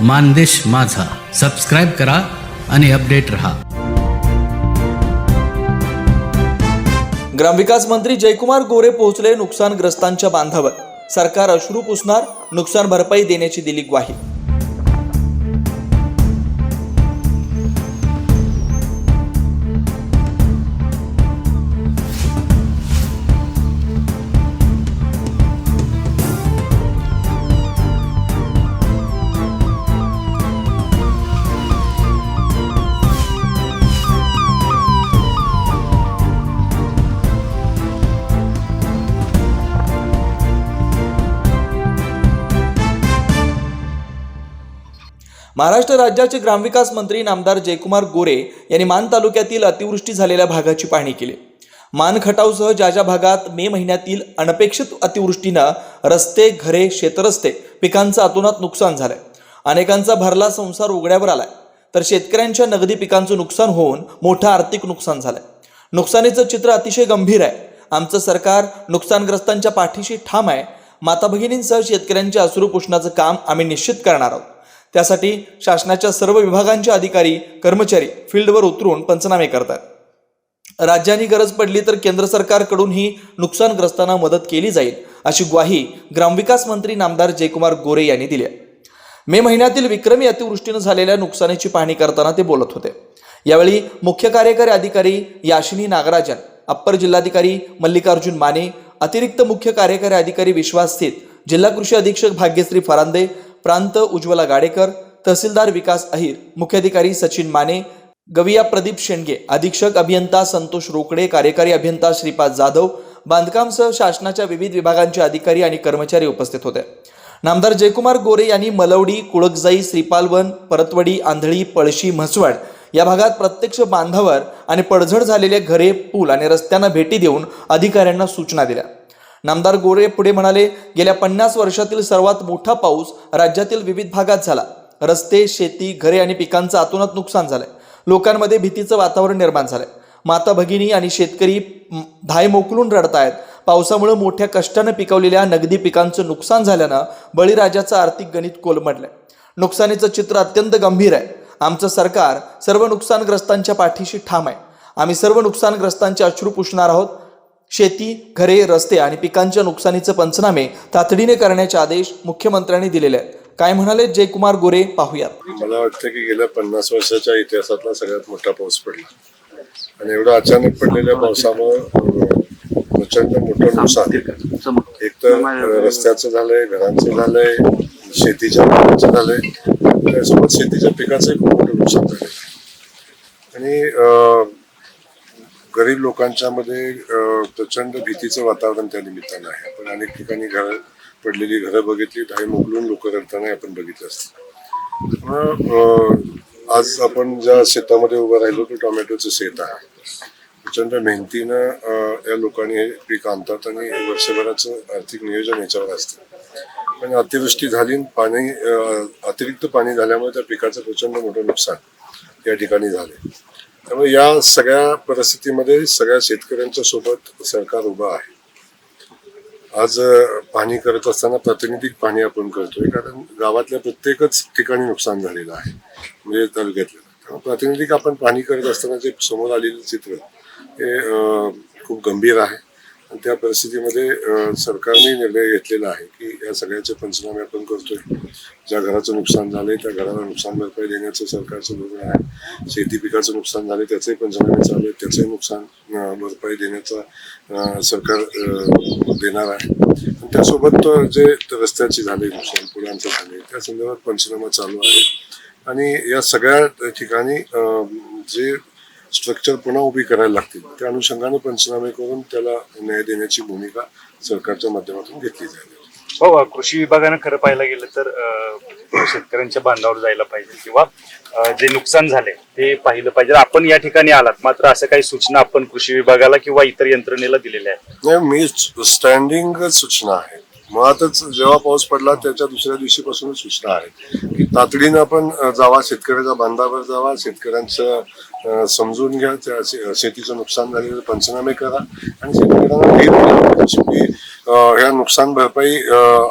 मानदेश माझा. सबस्क्राईब करा आणि अपडेट रहा. ग्रामविकास मंत्री जयकुमार गोरे पोहोचले नुकसानग्रस्तांच्या बांधावर. सरकार अश्रू पुसणार नुकसान भरपाई देण्याची दिली ग्वाही. महाराष्ट्र राज्याचे ग्रामविकास मंत्री नामदार जयकुमार गोरे यांनी मान तालुक्यातील अतिवृष्टी झालेल्या भागाची पाहणी केली. मान खटावसह ज्या ज्या भागात मे महिन्यातील अनपेक्षित अतिवृष्टीनं रस्ते घरे शेतरस्ते पिकांचं अतोनात नुकसान झालंय. अनेकांचा भरला संसार उघड्यावर आलाय. तर शेतकऱ्यांच्या नगदी पिकांचं नुकसान होऊन मोठं आर्थिक नुकसान झालंय. नुकसानीचं चित्र अतिशय गंभीर आहे. आमचं सरकार नुकसानग्रस्तांच्या पाठीशी ठाम आहे. माता भगिनींसह शेतकऱ्यांच्या अश्रू पुसण्याचं काम आम्ही निश्चित करणार आहोत. त्यासाठी शासनाच्या सर्व विभागांचे अधिकारी कर्मचारी फील्डवर उतरून पंचनामे करतात. राज्यांनी गरज पडली तर केंद्र सरकारकडूनही नुकसानग्रस्तांना मदत केली जाईल अशी ग्वाही ग्रामविकास मंत्री नामदार जयकुमार गोरे यांनी दिली मे महिन्यातील विक्रमी अतिवृष्टीनं झालेल्या नुकसानीची पाहणी करताना ते बोलत होते. यावेळी मुख्य कार्यकारी अधिकारी याशिनी नागराजन अप्पर जिल्हाधिकारी मल्लिकार्जुन माने अतिरिक्त मुख्य कार्यकारी अधिकारी विश्वास स्थित जिल्हा कृषी अधीक्षक भाग्यश्री फरांदे प्रांत उज्ज्वला गाडेकर तहसीलदार विकास अहिर मुख्याधिकारी सचिन माने गविया प्रदीप शेंडगे अधीक्षक अभियंता संतोष रोकडे कार्यकारी अभियंता श्रीपाद जाधव बांधकामसह शासनाच्या विविध विभागांचे अधिकारी आणि कर्मचारी उपस्थित होते. नामदार जयकुमार गोरे यांनी मलवडी कुळकजाई श्रीपालवन परतवडी आंधळी पळशी म्हसवड या भागात प्रत्यक्ष बांधावर आणि पडझड झालेले घरे पूल आणि रस्त्यांना भेटी देऊन अधिकाऱ्यांना सूचना दिल्या. नामदार गोरे पुढे म्हणाले गेल्या पन्नास वर्षातील सर्वात मोठा पाऊस राज्यातील विविध भागात झाला. रस्ते शेती घरे आणि पिकांचं अतोनात नुकसान झालंय. लोकांमध्ये भीतीचं वातावरण निर्माण झालंय. माता भगिनी आणि शेतकरी धाय मोकलून रडतायत. पावसामुळे मोठ्या कष्टानं पिकवलेल्या नगदी पिकांचं नुकसान झाल्यानं बळीराजाचं आर्थिक गणित कोलमडलंय. नुकसानीचं चित्र अत्यंत गंभीर आहे. आमचं सरकार सर्व नुकसानग्रस्तांच्या पाठीशी ठाम आहे. आम्ही सर्व नुकसानग्रस्तांचे अश्रू पुसणार आहोत. शेती घरे रस्ते आणि पिकांच्या नुकसानीचे पंचनामे तातडीने करण्याचे आदेश मुख्यमंत्र्यांनी दिलेले आहेत. काय म्हणाले जयकुमार गोरे पाहूयात. मला वाटतं की गेल्या पन्नास वर्षाच्या इतिहासातला सगळ्यात मोठा पाऊस पडला. आणि एवढं अचानक पडलेल्या पावसामुळे प्रचंड मोठं नुकसान. एक तर रस्त्याचं झालंय घरांचं झालंय शेतीच्या पिकाचं झालंय. त्यासोबत शेतीच्या पिकाचं खूप मोठं नुकसान झालंय. आणि अं, गरीब लोकांच्या मध्ये प्रचंड भीतीचं वातावरण त्या निमित्तानं आहे. आपण अनेक ठिकाणी घर पडलेली घरं बघितली ढाई मोकलून लोक रडताना आपण बघितलं असतं. आज आपण ज्या शेतामध्ये उभं राहिलो ते टोमॅटोचं शेत आहे. प्रचंड मेहनतीनं या लोकांनी हे पीक आणतात आणि वर्षभराचं आर्थिक नियोजन याच्यावर असतं. पण अतिवृष्टी झाली पाणी अतिरिक्त पाणी झाल्यामुळे त्या पिकाचं प्रचंड मोठं नुकसान या ठिकाणी झाले त्यामुळे या सगळ्या परिस्थितीमध्ये सगळ्या शेतकऱ्यांच्या सोबत सरकार उभं आहे. आज पाणी पाहणी करत असताना प्रातिनिधिक पाहणी आपण करतोय कारण गावातल्या प्रत्येकच ठिकाणी नुकसान झालेलं आहे म्हणजे तालुक्यातलं. त्यामुळे प्रातिनिधिक आपण पाहणी करत असताना जे समोर आलेलं चित्र हे खूप गंभीर आहे. आणि त्या परिस्थितीमध्ये सरकारने निर्णय घेतलेला आहे की या सगळ्याचे पंचनामे आपण करतोय. ज्या घराचं नुकसान झालंय त्या घराला नुकसान भरपाई देण्याचं सरकारचं धोरण आहे. शेती पिकाचं नुकसान झालंय त्याचंही पंचनामे चालू आहेत. त्याचंही नुकसान भरपाई देण्याचा सरकार देणार आहे. आणि त्यासोबत जे रस्त्याचे झाले नुकसान पुलांचं झाले त्या संदर्भात पंचनामा चालू आहे. आणि या सगळ्या ठिकाणी जे स्ट्रक्चर पुन्हा उभी करायला लागतील. त्या अनुषंगाने पंचनामे करून त्याला न्याय देण्याची भूमिका सरकारच्या माध्यमातून घेतली जाईल. हो कृषी विभागानं खरं पाहायला गेलं तर शेतकऱ्यांच्या बांधावर जायला पाहिजे किंवा जे नुकसान झाले ते पाहिलं पाहिजे. आपण या ठिकाणी आलात. मात्र असं काही सूचना आपण कृषी विभागाला किंवा इतर यंत्रणेला दिलेल्या आहेत. मी स्टँडिंग सूचना आहे. मुळातच जेव्हा पाऊस पडला त्याच्या दुसऱ्या दिवशीपासूनच सूचना आहे. की तातडीनं आपण जावा शेतकऱ्याच्या बांधावर जावा शेतकऱ्यांचं समजून घ्या त्या शे- शेतीचं नुकसान झालेलं पंचनामे करा आणि शेतकऱ्यांना शेवटी ह्या नुकसान भरपाई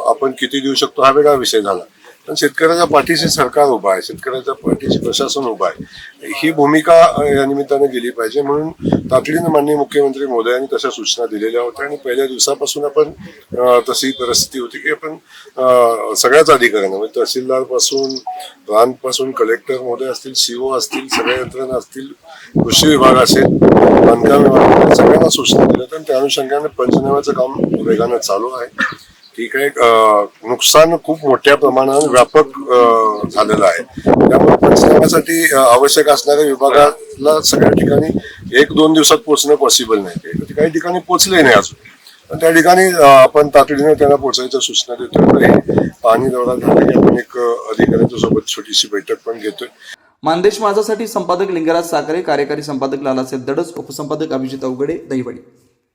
आपण किती देऊ शकतो हा वेगळा विषय झाला. पण शेतकऱ्याच्या पाठीशी सरकार उभा आहे शेतकऱ्याच्या पाठीशी प्रशासन उभा आहे. ही भूमिका या निमित्ताने गेली पाहिजे म्हणून तातडीनं माननीय मुख्यमंत्री मोदयांनी तशा सूचना दिलेल्या होत्या आणि पहिल्या दिवसापासून आपण तशी परिस्थिती होती की आपण सगळ्याच अधिकाऱ्यांना म्हणजे तहसीलदारपासून पासून कलेक्टर महोदय असतील सीओ असतील सगळ्या यंत्रणा असतील कृषी विभाग असेल बांधकाम विभाग सगळ्यांना सूचना दिल्या आणि त्या अनुषंगाने पंचनाम्याचं काम वेगानं चालू आहे. ठीक आहे नुकसान खूप मोठ्या प्रमाणात व्यापक झालेलं आहे. त्यामुळे पंचनाम्यासाठी आवश्यक असणाऱ्या विभागाला सगळ्या ठिकाणी एक दोन दिवसात पोहोचणं पॉसिबल नाही. ते काही ठिकाणी पोहोचले नाही अजून. पण त्या ठिकाणी आपण तातडीने त्यांना पोहोचायच्या सूचना देतोय. पाणी दौरा झाला की आपण एक अधिकाऱ्यांच्या सोबत छोटीशी बैठक पण घेतोय. मानदेश माझासाठी संपादक लिंगराज साखरे कार्यकारी संपादक लालासाहेब दडस उपसंपादक अभिजित अवघडे दहिवडी.